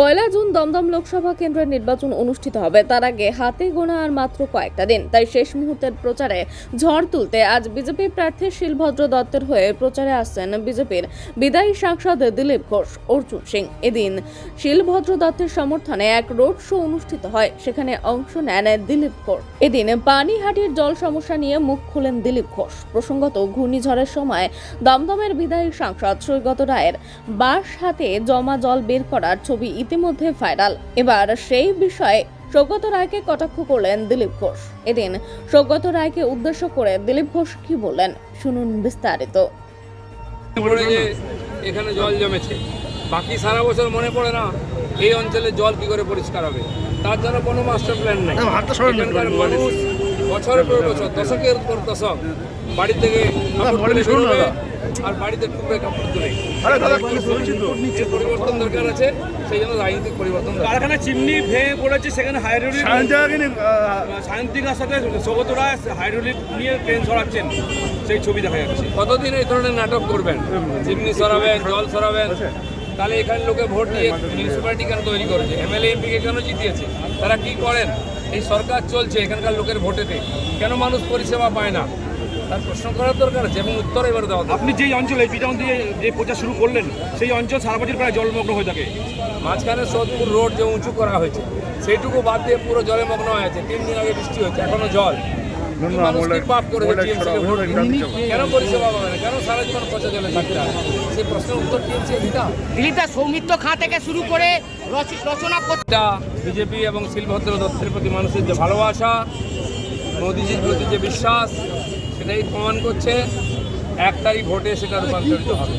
পয়লা June Dumdum Lok Sabha কেন্দ্রের নির্বাচন অনুষ্ঠিত হবে। তার আগে হাতে গোনা আর মাত্র কয়েকটা দিন। তাই শেষ মুহূর্তের প্রচারে ঝড় তুলতে আজ বিজেপি প্রার্থী শিলভদ্র দত্তের হয়ে প্রচারে আসছেন বিজেপির বিদায়ী সাংসদ দিলীপ ঘোষ, অর্জুন সিং। এদিন শিলভদ্র দত্তের সমর্থনে এক রোড শো অনুষ্ঠিত হয়। সেখানে অংশ নেন দিলীপ ঘোষ। এদিন পানিহাটির জল সমস্যা নিয়ে মুখ খুলেন দিলীপ ঘোষ। প্রসঙ্গত, ঘূর্ণিঝড়ের সময় দমদমের বিদায়ী সাংসদ সৈগত রায়ের বাস হাতে জমা জল বের করার ছবি ইতিমধ্যে ভাইরাল এবার সেই বিষয়ে সৌগত রায়কে কটাক্ষ করলেন দিলীপ ঘোষ। এদিন সৌগত রায়কে উদ্দেশ্য করে দিলীপ ঘোষ কি বললেন শুনুন বিস্তারিত। এখানে জল জমেছে বাকি সারা বছর মনে পড়ে না এই অঞ্চলে জল কি করে পরিষ্কার হবে? তার জন্য কোনো মাস্টার প্ল্যান নেই। মানুষ বছরের পর বছর দশকের পর দশক বাড়ি থেকে। আর বাড়িতে টুকরে কাপড় তুলে। পরিবর্তন দরকার আছে সেই জন্য রাজনৈতিক পরিবর্তন দরকার। কারখানা চিমনি ভেঙে পড়েছে সেখানে হাইড্রোলিক সায়ন্তিকার সাথে সৌগতরা হাইড্রোলিক নিয়ে ট্রেন সরাচ্ছেন সেই ছবি দেখা যাচ্ছে। কতদিন এই ধরনের নাটক করবেন? চিমনি সরাবেন জল সরাবেন তাহলে এখানে লোকে ভোট দিয়ে মিউনিসিপ্যালিটি কেন তৈরি করেছে? এমএলএ এমপিকে কেন জিতিয়েছে? তারা কি করেন? এই সরকার চলছে এখানকার লোকের ভোটেতে কেন মানুষ পরিষেবা পায় না? তার প্রশ্ন করার দরকার আছে এবং উত্তর এবার দেওয়া আপনি যেই অঞ্চলে পিটাউন দিয়ে যে প্রচার শুরু করলেন সেই অঞ্চল সারা বছর প্রায় জলমগ্ন হয়ে থাকে। মাঝখানে সোদপুর রোড যে উঁচু করা হয়েছে সেইটুকু বাদ দিয়ে পুরো জলে মগ্ন হয়ে আছে। তিন দিন আগে বৃষ্টি হয়েছে এখনও জল। না, কি না, মানুষ কি মোল্লা- পাপ করেছে মোল্লা TMC কে সরাবে, ভোট ওটা দিয়ে? দিতে হবে। কেন পরিষেবা পাবে না? কেন সারা জীবন পচা জলে সেই প্রশ্নের উত্তর টিএমসি দিতে হবে সৌমিত্র খাঁ থেকে শুরু করে রচ- রচনা করতে বিজেপি এবং শিলভদ্র দত্তের প্রতি মানুষের যে ভালোবাসা মোদিজির প্রতি যে বিশ্বাস সেটাই প্রমাণ করছে। এক তারিখ ভোটে সেটা রূপান্তরিত হবে।